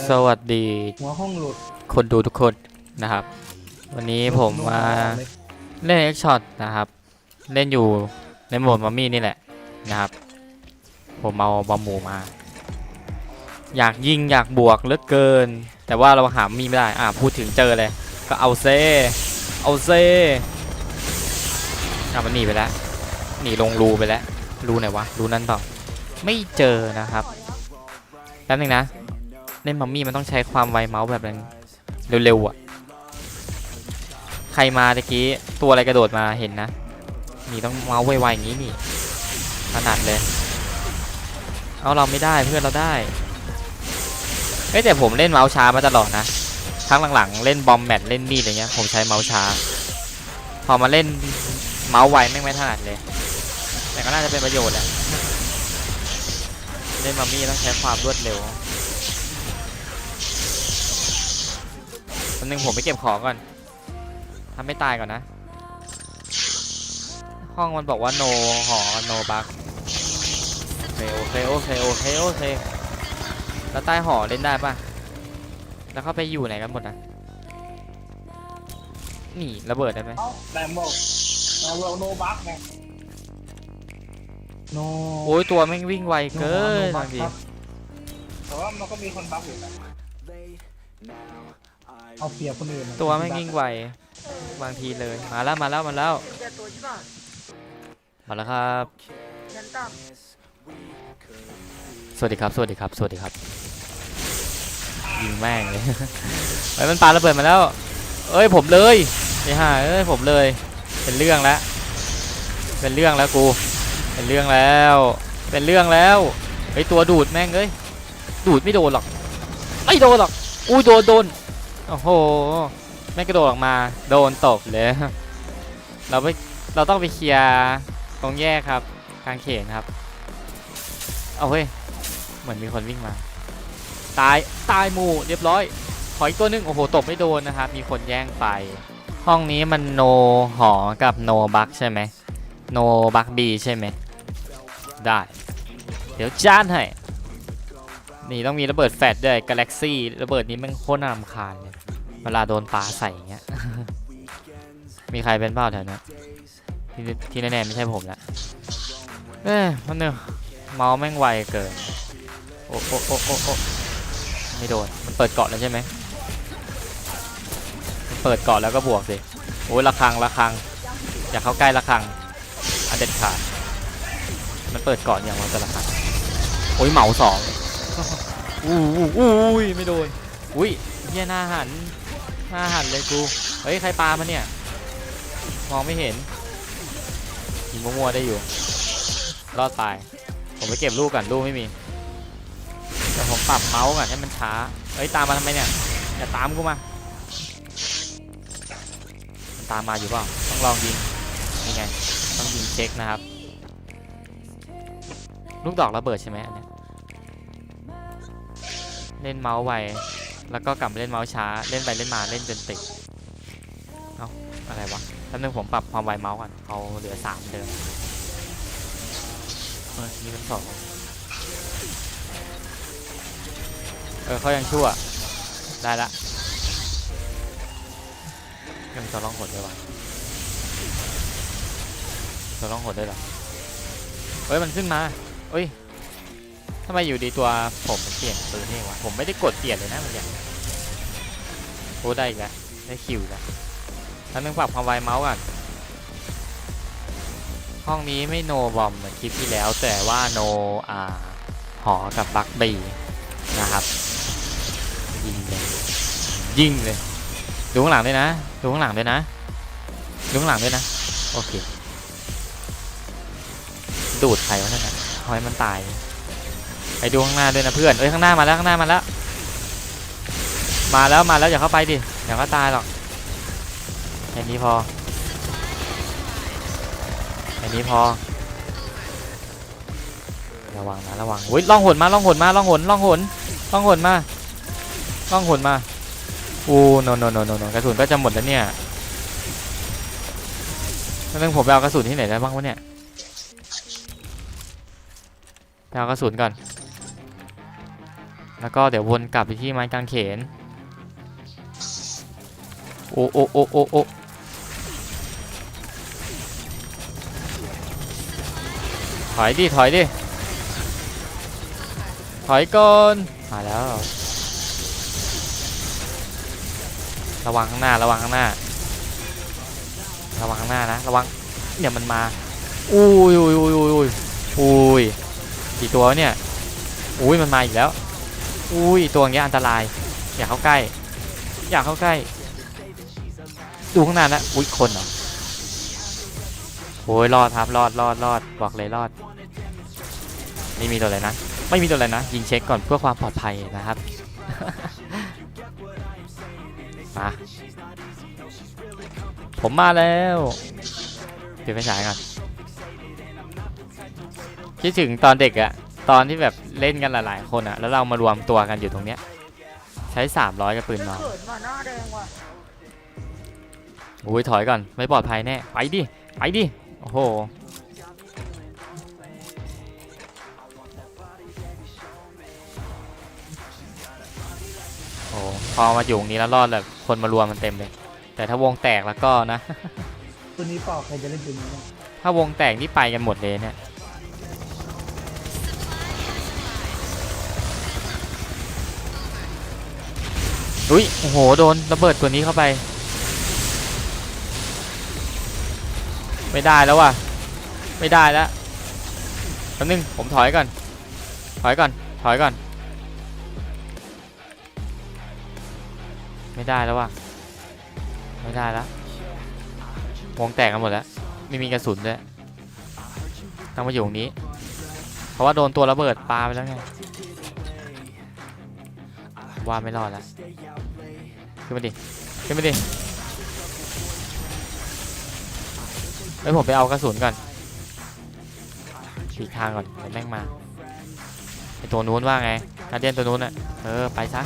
เออสวัสดี หัวห้องหลุดคนดูทุกคนนะครับ วันนี้ผมมาเล่นเอ็กช็อตนะครับ เล่นอยู่ในโหมดมัมมี่นี่แหละนะครับ ผมเอาบอมหมูมา อยากยิงอยากบวกเหลือเกิน แต่ว่าเราหามีไม่ได้อะพูดถึงเจอเลย ก็เอาเซเอาเซอะมันหนีไปแล้วหนีลงรูไปแล้วรูไหนวะรูนั่นเปล่าไม่เจอนะครับแป๊บนึงนะ เล่นมัมมี่มันต้องใช้ความไวเมาส์แบบนั้นเร็วๆอะ ใครมาตะกี้ตัวอะไรกระโดดมาเห็นนะ นี่ต้องเมาส์ไวๆอย่างนี้นี่ถนัดเลย เอาเราไม่ได้เพื่อนเราได้เอ้แต่ผมเล่นเมาส์ช้ามาตลอดนะครั้งหลังๆ เล่นบอมแมทเล่นมีดอะไรเงี้ยผมใช้เมาส์ช้า พอมาเล่นเมาส์ไวแม่งไม่ถนัดเลย แต่ก็น่าจะเป็นประโยชน์แหละเล่นมัมมี่ต้องใช้ความรวดเร็ว วันนึงผมไปเก็บของก่อนทำไม่ตายก่อนนะ ห้องมันบอกว่าโนหอโนบักโอเคโอเคโอเคโอเคโอเคแล้วใต้หอเล่นได้ปะแล้วเข้าไปอยู่ไหนกันหมดนะนี่ระเบิดได้ไหมเอ้าแรมโบ้แรมโบ้โนบักไงโนโอ้ยตัวแม่งวิ่งไวเกินโนบางทีครับแต่ว่ามันก็มีคนบัฟอยู่นะ เอาเปรียบคนอื่นตัวแม่งยิ่งไวบางทีเลย มาแล้วมาแล้วมาแล้วมาแล้วครับสวัสดีครับ สวัสดีครับ สวัสดีครับยิงแม่งเลย ไอ้ยมันปาระเบิดมาแล้ว เอ้ยผมเลยไอ้ห่าเอ้ยผมเลย เป็นเรื่องแล้ว เป็นเรื่องแล้วกู เป็นเรื่องแล้ว เป็นเรื่องแล้วไอ้ตัวดูดแม่งเอ้ย ดูดไม่โดนหรอก ไม่โดนหรอกอู้โดนโดน โอ้โหแม่กระโดดออกมาโดนตบเลย เราไปเราต้องไปเคลียร์ตรงแยกครับกลางเขนครับ เอาเฮ้ย เหมือนมีคนวิ่งมา ตายตายหมู่เรียบร้อย ขออีกตัวหนึงโอ้โหตบไม่โดนนะครับ มีคนแย่งไป ห้องนี้มันโนหอกับโนบักใช่ไหมโนบักบีใช่ไหมได้ เดี๋ยวจ้านให้ นี่ต้องมีระเบิดแฟลชด้วยกาแล็กซี่ระเบิดนี้มันโคตรน่ารำคาญเลย เวลาโดนปลาใส่อย่างเงี้ย มีใครเป็นเปล่าแถวนี้ที่ที่แน่ๆไม่ใช่ผมละเอ้ยมันเนอะเมาส์แม่งไวเกิน โอ้โอ้โอ้โอ้โอ้ไม่โดน มันเปิดเกาะแล้วใช่ไหมมันเปิดเกาะแล้วก็บวกสิ โอ้ยระคังระคัง อย่าเข้าใกล้ระคังอันเด็ดขาด มันเปิดเกาะอย่างว่าแต่ละคังโอ้ยเหมาสองอู้อู้อู้อุ้ยไม่โดน อุ้ยเฮียหน้าหัน หน้าหันเลยกูเฮ้ยใครปามาเนี่ยมองไม่เห็นยิงมั่วๆได้อยู่ รอดตาย ผมไปเก็บลูกก่อนลูกไม่มีแต่ผมปรับเมาส์ก่อนให้มันช้าเฮ้ยตามมาทำไมเนี่ยอย่าตามกูมามันตามมาอยู่เปล่าต้องลองยิงนี่ไงต้องยิงเช็คนะครับ ลูกดอกระเบิดใช่ไหมอันเนี้ยเล่นเมาส์ไว แล้วก็กลับเล่นเมาส์ช้า เล่นไปเล่นมาเล่นจนติด เอ้าอะไรวะแป๊บนึงผมปรับความไวเมาส์ก่อน เอาเหลือสามเดิมเออนี่เป็นสองเออเขายังชั่ว ได้ละยังตัวร้องหดด้วยวะตัวร้องหดด้วยหรอเฮ้ยมันขึ้นมาเฮ้ยำไมอยู่ดีตัวผมเปลี่ยนปืนนี่วะผมไม่ได้กดเปลี่ยนเลยนะมันอย่างโอ้ได้อีกแล้วได้คิวกแล้วแล้วนึงปรับความไวเมาส์ก่อนห้องนี้ไม่โนบอมเหมือนคลิปที่แล้ว แต่ว่าโนอ่าหอกับบักบีนะครับ ยิงเลยยิงเลย ดูข้างหลังด้วยนะ ดูข้างหลังด้วยนะ ดูข้างหลังด้วยนะ โอเค ดูดใครวะนั่นน่ะทำให้มันตาย ไปดูข้างหน้าด้วยนะเพื่อนเอ้ยข้างหน้ามาแล้วข้างหน้ามาแล้ว มาแล้วมาแล้วอย่าเข้าไปดิอย่าก็ตายหรอกแค่นี้พอแค่นี้พอ ระวังนะระวังอุ้ยล่องหนมาล่องหนมาล่องหนล่องหนล่องหนมาล่องหนมาอู้โนโนโนโนโนกระสุนก็จะหมดแล้วเนี่ยแล้วนึงผมไปเอากระสุนที่ไหนได้บ้างวะเนี่ยไปเอากระสุนก่อน แล้วก็เดี๋ยววนกลับไปที่ไม้กางเขน โอ้โอ้โอ้โอ้โอ้ถอยดิ ถอยดิ ถอยก่อน มาแล้ว ระวังข้างหน้า ระวังข้างหน้า ระวังข้างหน้านะ ระวังเนี่ยมันมา อุ้ยอุ้ยอุ้ยอุ้ยอุ้ยอุ้ยกี่ตัวเนี่ย อุ้ยมันมาอีกแล้ว อุ้ยตัวอย่างเงี้ยอันตราย อย่าเข้าใกล้ อย่าเข้าใกล้ ดูข้างหน้านะอุ้ยคนเหรอโอ้ยรอดครับรอดรอดรอดบอกเลยรอดไม่มีตัวอะไรนะไม่มีตัวอะไรนะยิงเช็คก่อนเพื่อความปลอดภัยนะครับมาผมมาแล้วเดี๋ยวไปฉายก่อนคิดถึงตอนเด็กอะตอนที่แบบ เล่นกันหลายๆคนอะแล้วเรามารวมตัวกันอยู่ตรงเนี้ยใช้ 300กับปืนน้องเขินว่ะหน้าแดงว่ะอุ้ยถอยก่อนไม่ปลอดภัยแน่ไปดิไปดิโอ้โหโอ้พอมาอยู่ตรงนี้แล้วรอดแบบคนมารวมมันเต็มเลย แต่ถ้าวงแตกแล้วก็นะ ตัวนี้เปล่าใครจะเล่นตัวนี้บ้างถ้าวงแตกนี่ไปกันหมดเลยเนี่ย อุ้ยโอ้โห โดนระเบิดตัวนี้เข้าไป ไม่ได้แล้วว่ะ ไม่ได้แล้วแป๊บนึง ผมถอยก่อน ถอยก่อน ถอยก่อน ไม่ได้แล้วว่ะ ไม่ได้แล้ววงแตกกันหมดแล้ว ไม่มีกระสุนด้วยต้องมาอยู่ตรงนี้ เพราะว่าโดนตัวระเบิดปาไปแล้วไง ว่าไม่รอดแล้วขึ้นมาดิขึ้นมาดิเฮ้ยผมไปเอากระสุนก่อนฉีทางก่อนเดี๋ยวแม่งมาไอตัวนู้นว่าไงกาเดียนตัวนู้นอะเออไปซะ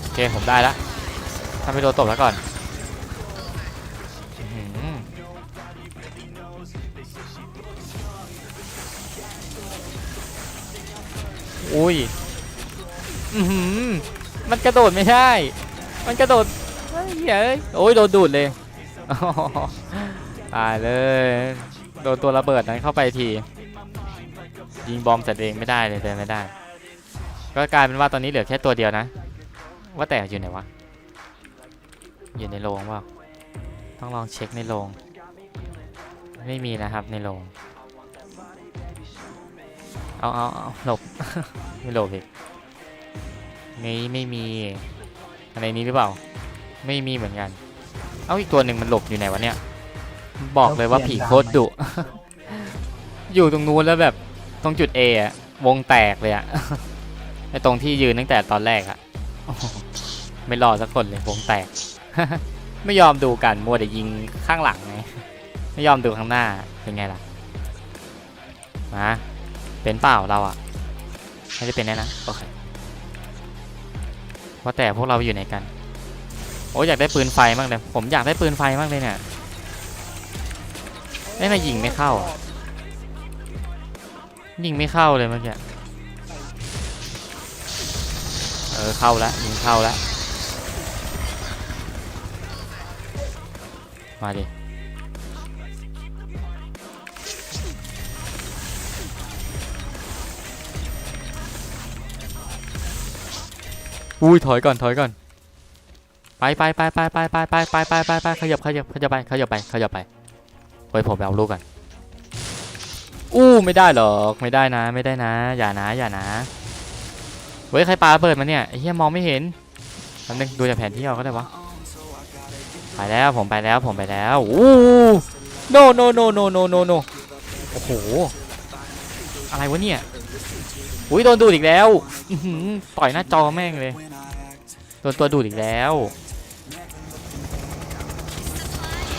โอเคผมได้ล้วถ้าไม่โดนตบแล้วก่อนอุ้ย อือหือ มันกระโดดไม่ใช่ มันกระโดดเฮ้ยเฮ้ยโอ้ยโดนดูดเลยอ๋อตายเลย โดนตัวระเบิดนั้นเข้าไปที ยิงบอมใส่ตัวเองไม่ได้เลยเดินไม่ได้ ก็กลายเป็นว่าตอนนี้เหลือแค่ตัวเดียวนะ ว่าแต่อยู่ไหนวะ อยู่ในโรงเปล่าต้องลองเช็คในโรง ไม่มีนะครับในโรง เอาเอาเอาหลบ ไม่หลบอีก นี่ไม่มีอะไรนี้หรือเปล่า ไม่มีเหมือนกัน เอาอีกตัวหนึ่งมันหลบอยู่ไหนวะเนี่ย บอกเลยว่าผีโคตรดุ อยู่ตรงนู้นแล้วแบบตรงจุด A อะวงแตกเลยอะไอตรงที่ยืนตั้งแต่ตอนแรกอะโอ้โหไม่รอดสักคนเลยวงแตก ไม่ยอมดูกันมัวแต่ยิงข้างหลังไงไม่ยอมดูข้างหน้าเป็นไงล่ะมาเป็นเปล่าเราอะไม่ได้เป็นแน่นะโอเค ว่าแต่พวกเราอยู่ไหนกัน โอ้อยากได้ปืนไฟมากเลย ผมอยากได้ปืนไฟมากเลยเนี่ยไม่มายิงไม่เข้าอะยิงไม่เข้าเลยเมื่อกี้ เออเข้าแล้วยิงเข้าแล้ว มาดิ อุ้ยถอยก่อนถอยก่อนไปไปไปไปไปไปไปไปไปไปไปขยับขยับขยับไปขยับไปขยับไปเฮ้ยผมไปเอาลูกกันอู้ไม่ได้หรอกไม่ได้นะ ไม่ได้นะ อย่านะอย่านะเฮ้ยใครปาเบิดมาเนี่ยเหี้ยมองไม่เห็นแป๊บนึงดูจากแผนที่เอาก็ได้วะไปแล้วผมไปแล้วผมไปแล้วอู้โนโนโนโนโนโนโนโอ้โหอะไรวะเนี่ย อุ้ยโดนดูดอีกแล้วอื้อหือต่อยหน้าจอแม่งเลยโดนตัวดูดอีกแล้ว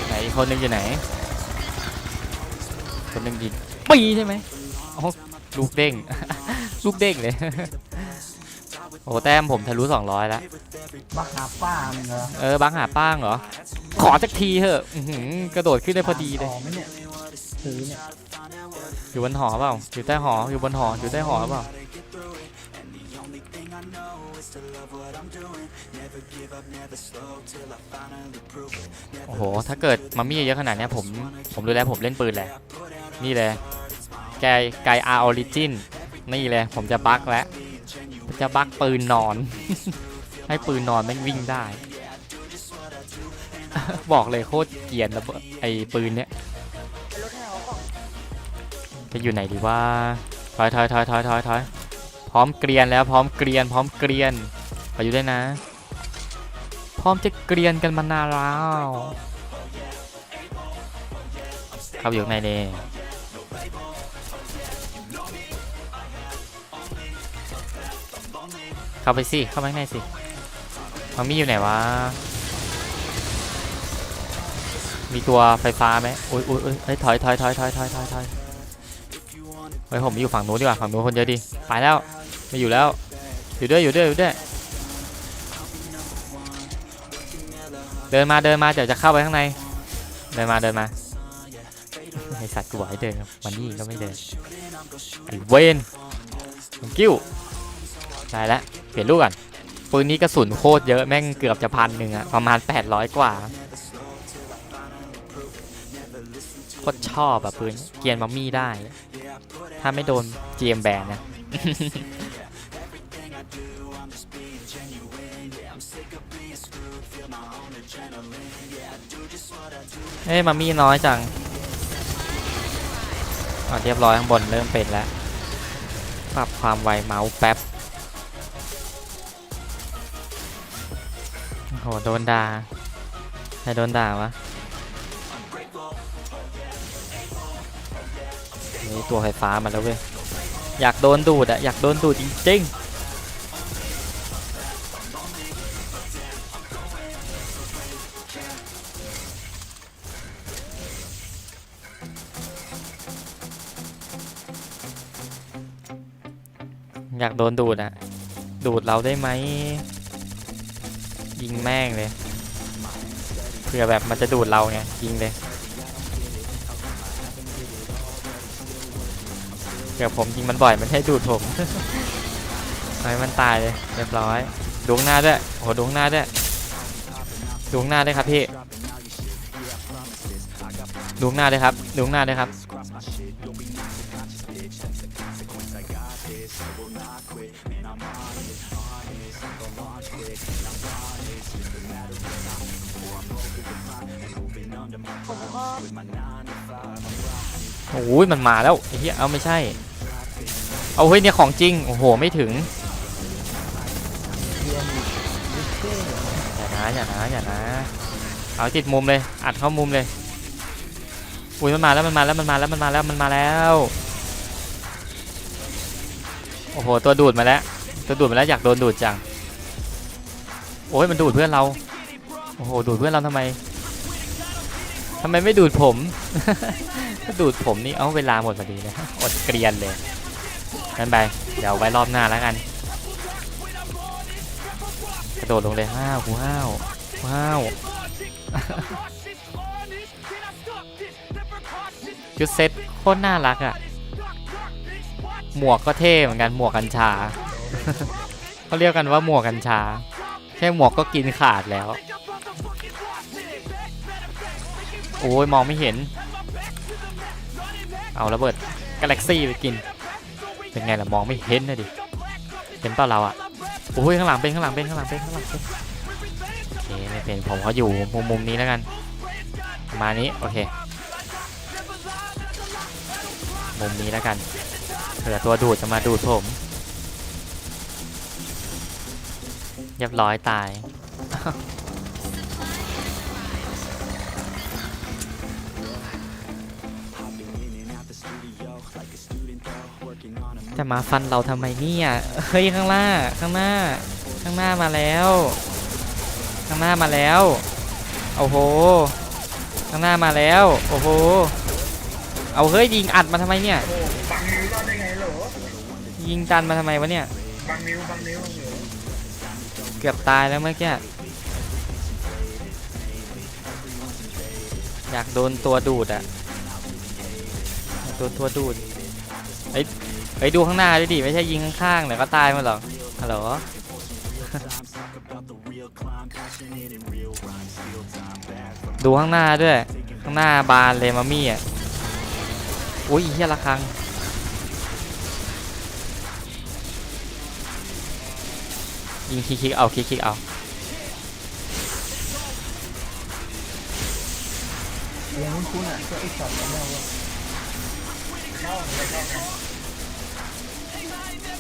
ไหนอีกคนหนึงอยู่ไหน คนหนึงยิงปีใช่ไหมโอ้โหลูกเด้งลูกเด้งเลยโอ้แต้มผมทะลุ200แล้วบักหาป้ามึงเหรอเออบังหาป้างเหรอขอสักทีเถอะอื้อหือกระโดดขึ้นได้พอดีเลยต่อไหมเนี่ยซื้ อยู่บนหอเปล่า อยู่ใต้หอ อยู่บนหอ อยู่ใต้หอเปล่า โอ้โห ถ้าเกิดมัมมี่เยอะขนาดนี้ผม ผมรู้แลผมเล่นปืนแหละ นี่เลย ไกไกอาร์ออริจิน นี่เลย ผมจะบั๊กแล้ว จะบั๊กปืนนอน ให้ปืนนอนแม่งวิ่งได้ บอกเลยโคตรเกียนระเบิดไอ้ปืนเนี้ย จะอยู่ไหนดีว่าถอยถอยถอยถอยถอยถอยพร้อมเกรียนแล้วพร้อมเกรียน พร้อมเกรียนไปอยู่ได้นะ พร้อมจะเกรียนกันมานานแล้วเข้าไปอยู่ในนี่เข้าไปสิเข้าไปข้างในสิมันมีอยู่ไหนวะมีตัวไฟฟ้าไหมโอ้ยอุ้ยอุ้ยเฮ้ยถอยถอยถอยถอยถอยถอยถอย เฮ้ยผมอยู่ฝั่งนู้นดีกว่าฝั่งนู้นคนเยอะดีไปแล้วไม่อยู่แล้ว อยู่ด้วยอยู่ด้วยอยู่ด้วยเดินมาเดินมาเดี๋ยวจะเข้าไปข้างใน เดินมาเดินมาไอสัตว์กูบอกให้เดินมันนี่ก็ไม่เดินไอเวนมันกิ้วได้แล้วเปลี่ยนลูกก่อนปืนนี้กระสุนโคตรเยอะแม่งเกือบจะพันหนึ่งอะประมาณ 800 กว่าโคตรชอบอะปืนเกียนมัมมี่ได้ ถ้าไม่โดนเจมแบนนะเฮ้ยมัมมี่น้อยจังอเรียบร้อยข้างบนเริ่มเป็นแล้ว ปรับความไวเมาส์แป๊บโหโดนด่าใครโดนด่าวะ ตัวไฟฟ้ามาแล้วเว้ย อยากโดนดูดอะอยากโดนดูดจริงๆ อยากโดนดูดอะดูดเราได้ไหมยิงแม่งเลยเผื่อแบบมันจะดูดเราไงยิงเลย เดี๋ยวผมยิงมันบ่อยมันให้ดูดผมเอาให้มันตายเลยเรียบร้อยดวงหน้าด้วยโอ้โหดวงหน้าด้วยดวงหน้าด้วยครับพี่ดวงหน้าด้วยครับดวงหน้าด้วยครับโอ้ยมันมาแล้วไอ้เหี้ยเอาไม่ใช่ เอาเฮ้ยเนี่ยของจริง โอ้โห ไม่ถึง อย่านะอย่านะอย่านะ เอาติดมุมเลย อัดเข้ามุมเลย อุ้ยมันมาแล้วมันมาแล้วมันมาแล้วมันมาแล้วมันมาแล้ว โอ้โห ตัวดูดมาแล้ว ตัวดูดมาแล้วอยากโดนดูดจัง โอ้ยมันดูดเพื่อนเรา โอ้โห ดูดเพื่อนเราทำไมทำไมไม่ดูดผม ถ้าดูดผมนี่ เอาเวลาหมดพอดีนะ อดเกรียนเลย นั่นไป เดี๋ยวไว้รอบหน้าแล้วกัน กระโดดลงเลยห้าวห้าวห้าวชุดเซ็ตโคตรน่ารักอะ่ะ หมวกก็เท่เหมือนกันหมวกกัญชาเขาเรียกกันว่าหมวกกัญชา แค่หมวกก็กินขาดแล้ว โอ้ยมองไม่เห็น เอาระเบิดกาแล็กซี่ไปกิน เป็นไงล่ะมองไม่เห็นนะดิเห็นเปล่าเราอะโอ้ยข้างหลังเป็นข้างหลังเป็นข้างหลังเป็นข้างหลังเป็นโอเคไม่เป็นผมเขาอยู่มุมมุมนี้แล้วกันประมาณนี้โอเคมุมนี้แล้วกันเผื่อตัวดูดจะมาดูดผมเรียบร้อยตาย จะมาฟันเราทำไมเนี่ยเฮ้ยข้างหน้าข้างหน้า ข้างหน้ามาแล้ว ข้างหน้ามาแล้วโอ้โหข้างหน้ามาแล้วโอ้โหเอาเฮ้ยยิงอัดมาทำไมเนี่ยบังนิ้วรอดได้ไงเหรอยิงจันมาทำไมวะเนี่ยบังนิ้วบังนิ้วเกือบตายแล้วเมื่อกี้อยากโดนตัวดูดอะโดนตัวดูดไอ้ เฮ้ยดูข้างหน้าด้วยดิไม่ใช่ยิงข้างๆเดี๋ยวก็ตายมาหรอกฮัลโหลดูข้างหน้าด้วย ข้างหน้าบานเลยมามี่อะโอ้ยเฮียละครังยิงคลิกๆเอาคลิกๆเอาเลี้ยงคุ้นๆอะก็อ้ช็อตนั้นแล้วว่า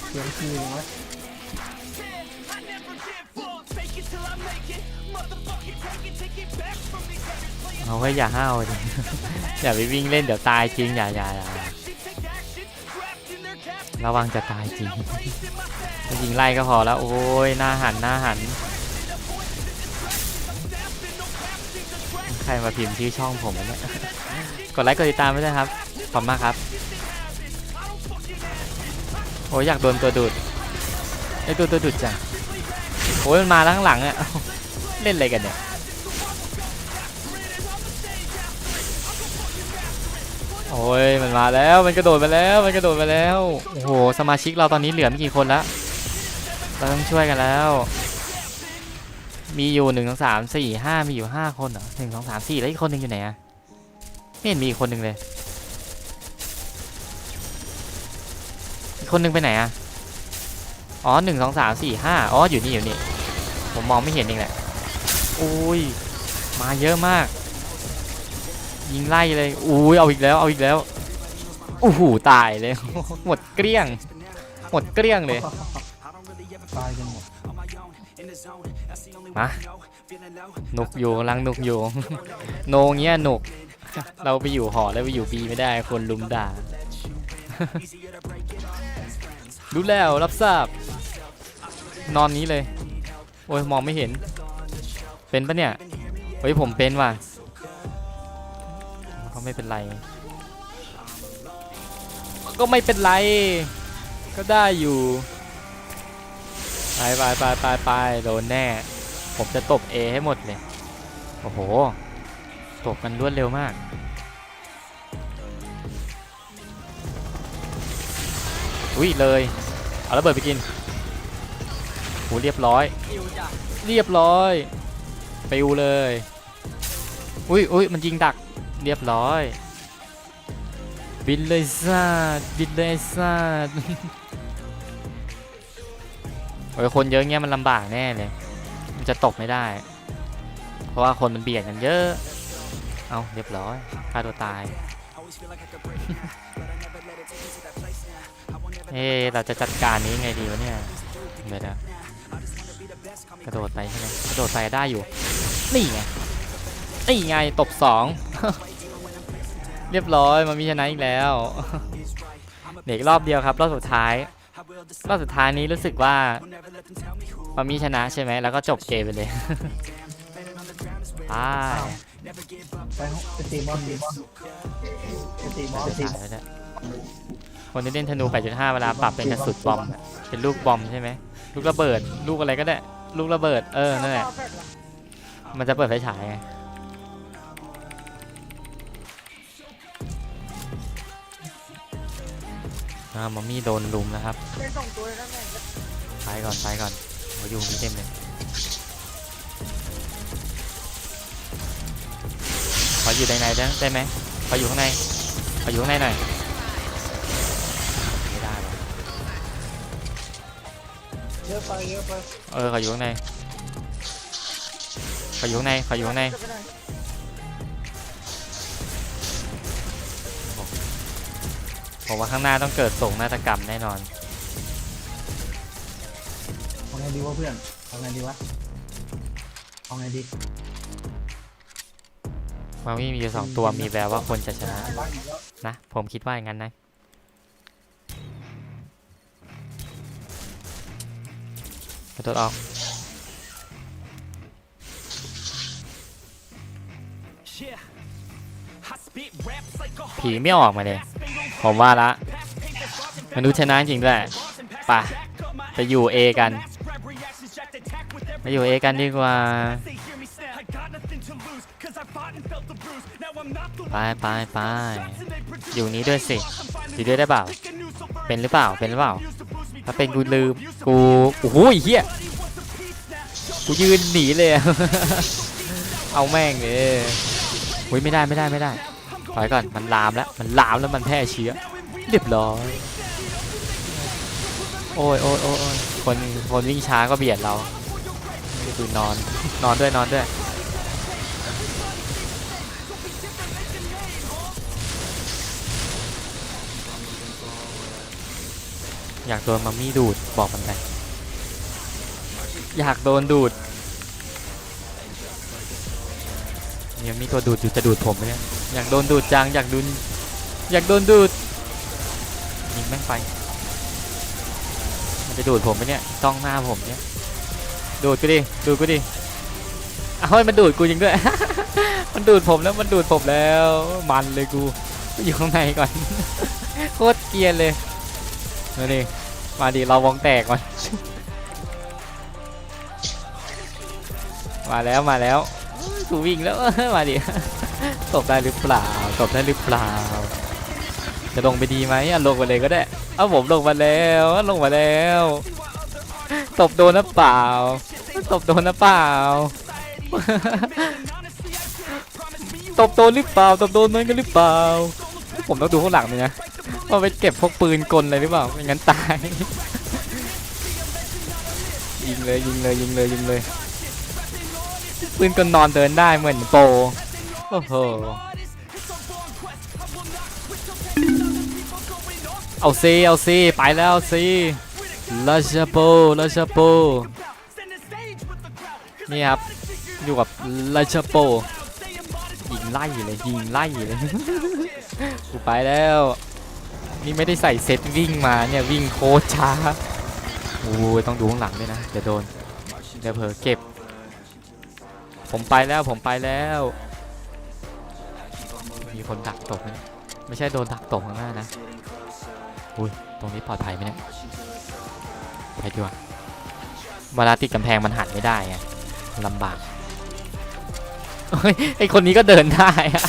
เสียงคือวะเอาไว้อย่าห้าวดิ อย่าไปวิ่งเล่นเดี๋ยวตายจริงอย่าอย่าอย่าระวังจะตายจริงยิงไล่ก็พอแล้ว โอ้ยหน้าหันหน้าหัน ใครมาพิมพ์ชื่ช่องผมเนี่ย กดไลค์กดติดตามไว้ด้วยครับ ขอบมากครับ โอ้ยอยากโดนตัวดูดไอ้ตัวตัวดูดจังโอ้ยมันมาแล้วข้างหลังอะเล่นอะไรกันเนี่ยโอ้ยมันมาแล้วมันกระโดดมาแล้วมันกระโดดมาแล้วโอ้โหสมาชิกเราตอนนี้เหลือไม่กี่คนล้วเราต้องช่วยกันแล้ว มีอยู่หนึ่งสองสามสี่ห้ามีอยู่ห้าคนเหรอหนึ่งสองสามสี่แล้วอีกคนหนึ่งอยู่ไหนอะไม่เห็นมีอีกคนหนึ่งเลยอีก คนหนึ่งไปไหนอะอ๋อหนึ่งสองสามสี่ห้าอ๋ออยู่นี่อยู่นี่ ผมมองไม่เห็นเองแหละอุ้ย มาเยอะมาก ยิงไล่เลยอุ้ยเอาอีกแล้วเอาอีกแล้วโอ้โหตายเลย หมดเกลี้ยง หมดเกลี้ยงเลยตายกันหมดมาหนุกอยู่กำลังหนุกอยู่ โนเงี้ยหนุก เราไปอยู่หอแล้วไปอยู่บีไม่ได้คนลุมด่า รู้แล้วรับทราบ นอนนี้เลย โอ้ยมองไม่เห็น เป็นปะเนี่ยเฮ้ยผมเป็นว่ะก็ไม่เป็นไร ก็ไม่เป็นไร ก็ได้อยู่ ไปไปไปไปไปโดนแน่ ผมจะตบ A ให้หมดเลย โอ้โห ตบกันรวดเร็วมากอุ้ยเลย เอาระเบิดไปกินโหเรียบร้อยเรียบร้อยปิวเลย อุ้ยอุ้ยมันยิงดัก เรียบร้อย บินเลยซาดบินเลยซาดโอ้ยคนเยอะเงี้ยมันลำบากแน่เลย มันจะตกไม่ได้ เพราะว่าคนมันเบียดกันเยอะ เอาเรียบร้อยฆ่าตัวตาย เฮ้เราจะจัดการนี้ไงดีวะเนี่ยเดี๋ยวนะกระโดดไปใช่ไหมกระโดดไปได้อยู่ นี่ไง นี่ไง ตบสอง เรียบร้อย มันมีชนะอีกแล้ว เด็กรอบเดียวครับ รอบสุดท้าย รอบสุดท้ายนี้รู้สึกว่ามันมีชนะใช่ไหม แล้วก็จบเกมไปเลย ไป ไปห้องไปตีบอลตีบอลไปตีบอลตีบอลถ่ายไว้ด้วยคนที่เล่นธนู 8.5 เวลาปรับเป็นกระสุนบอมอะเป็นลูกบอมใช่ไหมลูกระเบิด ลูกอะไรก็ได้ ลูกระเบิด เออ นั่นแหละ มันจะเปิดไฟฉายไง อ่ามัมมี่โดนลุมแล้วครับเป็นสอนไปก่อน ไปก่อนโอ้ยยุงเต็มเลย ออยู่ในในได้ได้ไหมขออยู่ข้างในขออยู่ข้างในหน่อยไม่ได้หรอกเยอะไปเยอะไปเออขออยู่ข้างในขออยู่ข้างในขออยู่ข้างในจะไปไหนผมว่าข้างหน้าต้องเกิดโศกนาฏกรรมแน่นอน เอาไงดีวะเพื่อนเอาไงดีวะเอาไงดี มามี่มีอยู่สองตัวมีแววว่าคนจะชนะ นะ ผมคิดว่าอย่างนั้นนะกระโดดออกผีไม่ออกมาเลย ผมว่าละมนุษย์ชนะจริงด้วยไปะไปอยู่ A กันไปอยู่ A กันดีกว่า ไปไปไปอยู่นี้ด้วยสิอยู่ด้วยได้เปล่า เป็นหรือเปล่าเป็นหรือเปล่า ถ้าเป็นกูลืมกูโอ้โหเฮียกูยืนหนีเลย เอาแม่งเลยอุ้ยไม่ได้ไม่ได้ไม่ได้ถอยก่อนมันลามแล้วมันลามแล้วมันแพร่เชื้อเรียบร้อยโอ้ยโอ้ยโอ้ยคนคนวิ่งช้าก็เบียดเราคือนอนนอนด้วยนอนด้วย อยากโดนมัมมี่ดูดบอกมันไปอยากโดนดูดเนี่ยมีตัวดูดอยู่จะดูดผมไหมเนี่ยอยากโดนดูดจังอยากดูนอยากโดนดูดยิงแม่งไปมันจะดูดผมไหมเนี่ยจ้องหน้าผมเนี่ยดูดกูดิดูดกูดิอ้าวมันดูดกูจริงด้วย มันดูดผมแล้วมันดูดผมแล้วมันเลยกูอยู่ข้างในก่อนโคตรเกรียนเลยมาดิ มาดิเราวงแตกมัน มาแล้วมาแล้วกูวิ่งแล้วมาดิตบได้หรือเปล่าตบได้หรือเปล่า จะลงไปดีไหมอะลงไปเลยก็ได้เอาผมลงมาแล้วลงมาแล้วตบโดนหรือเปล่าตบโดนหรือเปล่าตบโดนหรือเปล่าตบโดนเหมือนกันหรือเปล่า ผมต้องดูข้างหลังเลยนะ ว่าไปเก็บพวกปืนกลอะไรหรือเปล่าไม่งั้นตาย ยิงเลยยิงเลยยิงเลยยิงเลย ปืนกลนอนเดินได้เหมือนโปรโอ้โห เอาซีเอาซีไปแล้วซีลาชาโปลาชาโปนี่ครับ อยู่กับลาชาโปยิงไล่เลยยิงไล่เลย กูไปแล้ว นี่ไม่ได้ใส่เซตวิ่งมาเนี่ยวิ่งโคตรช้าโอ้ยต้องดูข้างหลังด้วยนะเดี๋ยวโดนเดี๋ยวเผลอเก็บ ผมไปแล้วผมไปแล้ว มีคนดักตกไหมเนี่ยไม่ใช่โดนดักตกข้างหน้านะอุ้ยตรงนี้ปลอดภัยไหมเนี่ยไปดีกว่าเวลาติดกำแพงมันหันไม่ได้ไงลำบากเฮ้ยไอคนนี้ก็เดินได้อะ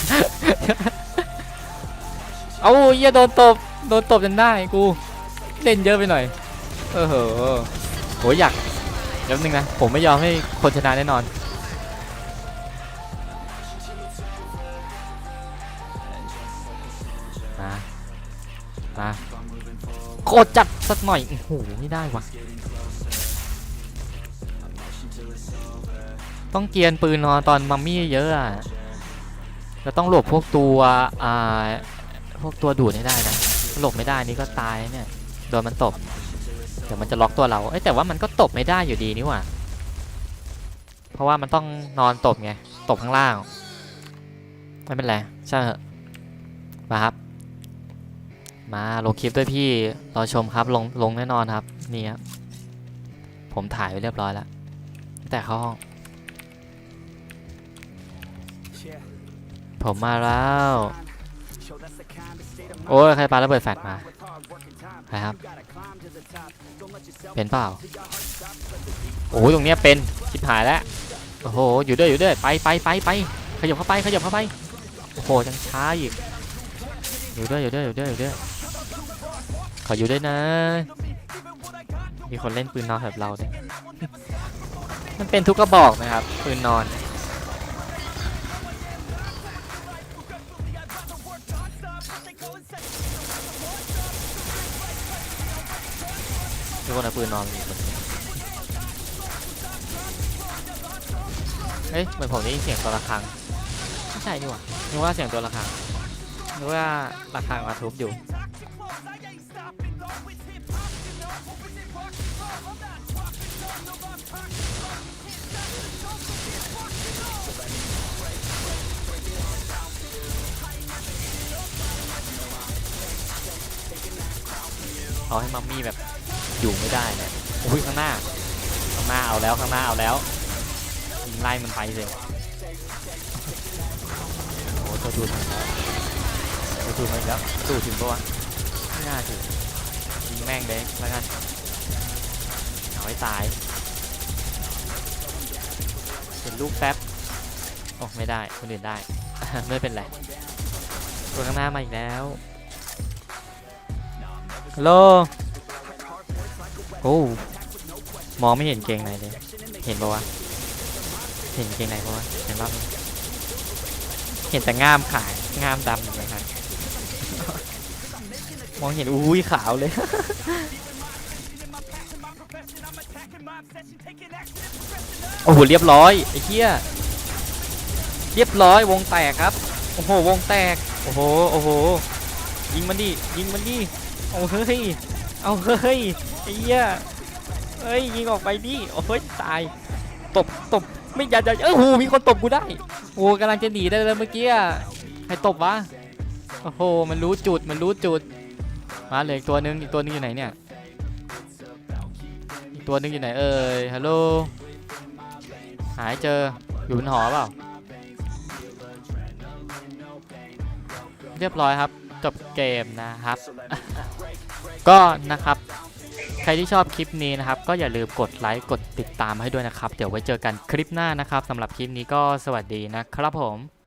เอาเหี้ยโดนตบ โดนตบจนได้กูเล่นเยอะไปหน่อย เออเหอโหอยากเดี๋ยวนึงนะ ผมไม่ยอมให้คนชนะแน่นอนมามาโคตรจัดสักหน่อยโอ้โหไม่ได้ว่ะต้องเกียนปืนนอนตอนมัมมี่เยอะอะเราต้องหลบพวกตัว อ่า พวกตัวดูดให้ได้นะ หลบไม่ได้นี่ก็ตายเนี่ยโดนมันตบเดี๋ยวมันจะล็อกตัวเราเอ้ยแต่ว่ามันก็ตบไม่ได้อยู่ดีนี่หว่าเพราะว่ามันต้องนอนตบไงตบข้างล่างไม่เป็นไรช่างเถอะมาครับ มาลงคลิปด้วยพี่รอชมครับลงลงแน่นอนครับนี่ครับผมถ่ายไว้เรียบร้อยแล้วตั้งแต่เข้าห้องผมมาแล้ว โอ้ยใครปาระเบิดแฟลชมาใครครับ เป็นเปล่า โอ้ยตรงเนี้ยเป็นชิบหายแล้วโอ้โหอยู่ด้วยอยู่ด้วยไปไปไปไปขยับเข้าไปขยับเข้าไปโอ้โหจังช้าอีกอยู่ด้วยอยู่ด้วยอยู่ด้วยอยู่ด้วยขออยู่ด้วยนะ มีคนเล่นปืนนอนแบบเราเนี่ยมันเป็นทุกกระบอกนะครับปืนนอน ทุกคนเอาปืนนอนอยู่บนนี้เฮ้ย เหมือนผมได้ยินเสียงตัวระฆังไม่ใช่ดีกว่านึกว่าเสียงตัวระฆังนึกว่าระฆังมาทุบอยู่เอาให้มัมมี่แบบ อยู่ไม่ได้เลยอุ้ยข้างหน้า ข้างหน้าเอาแล้วข้างหน้าเอาแล้วยิงไล่มันไปเลยโอ้ตัวดูดมาแล้วตัวดูดมาอีกแล้วดูดถึงปะวะไม่น่าถึงยิงแม่งเลยแล้วกันเอาให้ตายเป็นลูกแป๊บโอ้ไม่ได้คนอื่นได้ ไม่เป็นไรตัวข้างหน้ามาอีกแล้วฮัลโหล โอ้มองไม่เห็นเกงไหนเลย เห็นปะวะ เห็นเกงไหนปะวะ เห็นปะเห็นแต่ง่ามขายง่ามดำอยู่เลยครับมองเห็นอุ้ยขาวเลย โอ้โหเรียบร้อยไอ้เหี้ย เรียบร้อยวงแตกครับ โอ้โหวงแตก โอ้โหโอ้โหยิงมันดิยิงมันดิเอาเฮ้ย เอาเฮ้ย เหี้ยเฮ้ยยิงออกไปดิโอ้ยตายตบตบไม่อย่าอย่าเอ้ยโอ้โหมีคนตบกูได้โอ้กำลังจะหนีได้เลยเมื่อกี้ใครตบวะโอ้โหมันรู้จุดมันรู้จุด มาเหลยอีกตัวนึงอีกตัวนึงอยู่ไหนเนี่ยอีกตัวนึงอยู่ไหนเอ่ยฮัลโหลหายเจออยู่บนหอเปล่าเรียบร้อยครับจบเกมนะครับ ก็นะครับ ใครที่ชอบคลิปนี้นะครับ ก็อย่าลืมกดไลค์กดติดตามให้ด้วยนะครับ เดี๋ยวไว้เจอกันคลิปหน้านะครับสำหรับคลิปนี้ก็สวัสดีนะครับผม